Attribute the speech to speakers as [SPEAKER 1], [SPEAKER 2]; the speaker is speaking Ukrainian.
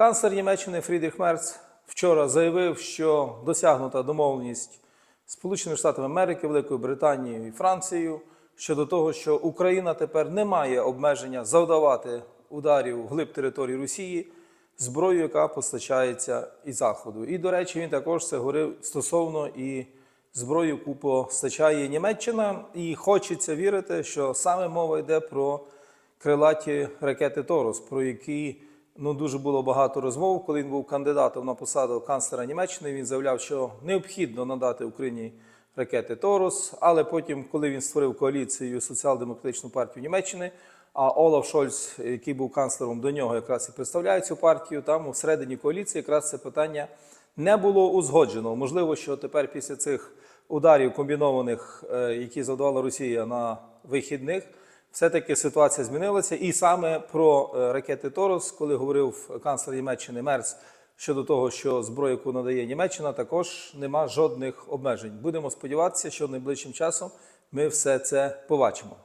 [SPEAKER 1] Канцлер Німеччини Фрідріх Мерц вчора заявив, що досягнута домовленість Сполучених Штатів Америки, Великою Британією і Францією щодо того, що Україна тепер не має обмеження завдавати ударів вглиб території Росії зброю, яка постачається із Заходу. І, до речі, він також це говорив стосовно і зброї, яку постачає Німеччина. І хочеться вірити, що саме мова йде про крилаті ракети Торос, про які ну дуже було багато розмов. Коли він був кандидатом на посаду канцлера Німеччини, він заявляв, що необхідно надати Україні ракети Торос. Але потім, коли він створив коаліцію соціал-демократичну партію Німеччини, а Олаф Шольц, який був канцлером до нього, якраз і представляє цю партію, там всередині коаліції якраз це питання не було узгоджено. Можливо, що тепер після цих ударів комбінованих, е, які завдавала Росія на вихідних, все-таки ситуація змінилася. І саме про е, ракети Торос, коли говорив канцлер Німеччини Мерц щодо того, що зброю, яку надає Німеччина, також нема жодних обмежень. Будемо сподіватися, що найближчим часом ми все це побачимо.